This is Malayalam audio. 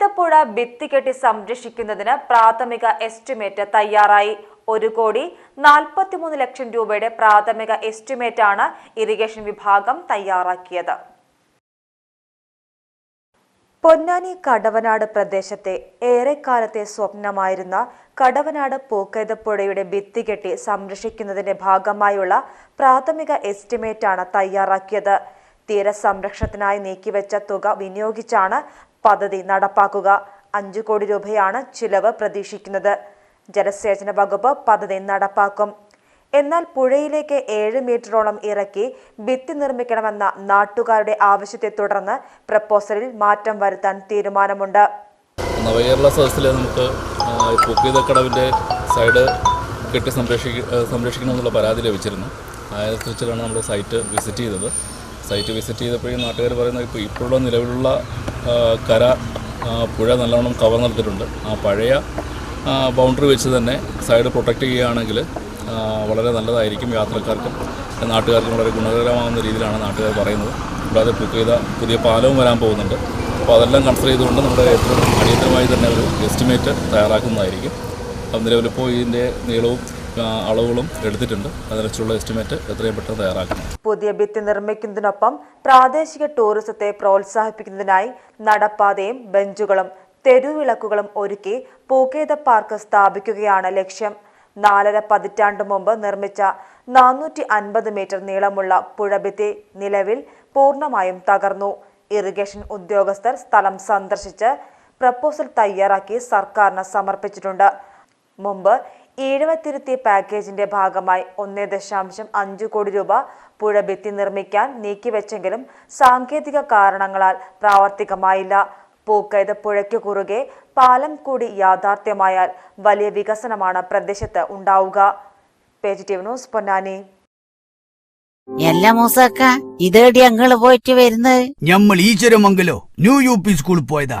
പൂക്കേതപ്പുഴ ഭിത്തികെട്ടി സംരക്ഷിക്കുന്നതിന് പ്രാഥമിക എസ്റ്റിമേറ്റ് തയ്യാറായി. ഒരു കോടി നാൽപ്പത്തിമൂന്ന് ലക്ഷം രൂപയുടെ പ്രാഥമിക എസ്റ്റിമേറ്റ് ആണ് ഇറിഗേഷൻ വിഭാഗം തയ്യാറാക്കിയത്. പൊന്നാനി കടവനാട് പ്രദേശത്തെ ഏറെക്കാലത്തെ സ്വപ്നമായിരുന്ന കടവനാട് പൂക്കേതപ്പുഴയുടെ ഭിത്തികെട്ടി സംരക്ഷിക്കുന്നതിന്റെ ഭാഗമായുള്ള പ്രാഥമിക എസ്റ്റിമേറ്റാണ് തയ്യാറാക്കിയത്. തീരസംരക്ഷണത്തിനായി നീക്കിവെച്ച തുക വിനിയോഗിച്ചാണ് പദ്ധതി നടപ്പാക്കുക. അഞ്ചു കോടി രൂപയാണ് ചിലവ് പ്രതീക്ഷിക്കുന്നത്. ജലസേചന വകുപ്പ് പദ്ധതി നടപ്പാക്കും. എന്നാൽ പുഴയിലേക്ക് ഏഴ് മീറ്ററോളം ഇറക്കി ഭിത്തി നിർമ്മിക്കണമെന്ന നാട്ടുകാരുടെ ആവശ്യത്തെ തുടർന്ന് പ്രപ്പോസലിൽ മാറ്റം വരുത്താൻ തീരുമാനമുണ്ട്. നവകേരള സദസ്സിൽ നമുക്ക് പൂക്കീതക്കടവിന്റെ സൈഡ് കെട്ടി സംരക്ഷിക്ക സംരക്ഷിക്കണമെന്നുള്ള പരാതി ലഭിച്ചിരുന്നു. അതനുസരിച്ചിട്ടാണ് നമ്മൾ സൈറ്റ് വിസിറ്റ് ചെയ്തത്. സൈറ്റ് വിസിറ്റ് ചെയ്തപ്പോഴും നാട്ടുകാർ പറയുന്നത് ഇപ്പോൾ ഇപ്പോഴുള്ള നിലവിലുള്ള കര പുഴ നല്ലവണ്ണം കവർ നിർത്തിയിട്ടുണ്ട് ആ പഴയ ബൗണ്ടറി വെച്ച് തന്നെ സൈഡ് പ്രൊട്ടക്റ്റ് ചെയ്യുകയാണെങ്കിൽ വളരെ നല്ലതായിരിക്കും യാത്രക്കാർക്കും നാട്ടുകാർക്കും വളരെ ഗുണകരമാകുന്ന രീതിയിലാണ് നാട്ടുകാർ പറയുന്നത്. കൂടാതെ പൂക്കീത പുതിയ പാലവും വരാൻ പോകുന്നുണ്ട്. അപ്പോൾ അതെല്ലാം കൺസിഡർ ചെയ്തുകൊണ്ട് നമ്മുടെ ഏറ്റവും അടിയന്തരമായി തന്നെ ഒരു എസ്റ്റിമേറ്റ് തയ്യാറാക്കുന്നതായിരിക്കും. നിലവിലിപ്പോൾ ഇതിന്റെ നീളവും അളവുകളും എടുത്തിട്ടുണ്ട്. അതിനനുസരിച്ചുള്ള എസ്റ്റിമേറ്റ് എത്രയും പെട്ടെന്ന് തയ്യാറാക്കണം. പുതിയ ഭിത്തി നിർമ്മിക്കുന്നതിനൊപ്പം പ്രാദേശിക ടൂറിസത്തെ പ്രോത്സാഹിപ്പിക്കുന്നതിനായി നടപ്പാതയും ബെഞ്ചുകളും തെരുവിളക്കുകളും ഒരുക്കി പൂക്കേത പാർക്ക് സ്ഥാപിക്കുകയാണ് ലക്ഷ്യം. നാലര പതിറ്റാണ്ട് മുമ്പ് നിർമ്മിച്ച നാനൂറ്റി അൻപത് മീറ്റർ നീളമുള്ള പുഴഭിത്തി നിലവിൽ പൂർണമായും തകർന്നു. ഇറിഗേഷൻ ഉദ്യോഗസ്ഥർ സ്ഥലം സന്ദർശിച്ച് പ്രപ്പോസൽ തയ്യാറാക്കി സർക്കാരിന് സമർപ്പിച്ചിട്ടുണ്ട്. മുമ്പ് ഈഴവത്തിരുത്തി പാക്കേജിന്റെ ഭാഗമായി ഒന്നേ ദശാംശം അഞ്ചു കോടി രൂപ പുഴ ഭിത്തി നിർമ്മിക്കാൻ നീക്കിവെച്ചെങ്കിലും സാങ്കേതിക കാരണങ്ങളാൽ പ്രാവർത്തികമായില്ല. പൂക്കൈത പുഴയ്ക്കു കുറുകെ പാലം കൂടി യാഥാർത്ഥ്യമായാൽ വലിയ വികസനമാണ് പ്രദേശത്ത് ഉണ്ടാവുക. Positive news Ponnani. എല്ല മൂസക്ക ഇതേടി അങ്ങൾ പോയിട്ട് വരുന്നത്? ഞമ്മൾ ഈശ്വരമംഗലോ ന്യൂ യു പി സ്കൂളിൽ പോയതാ.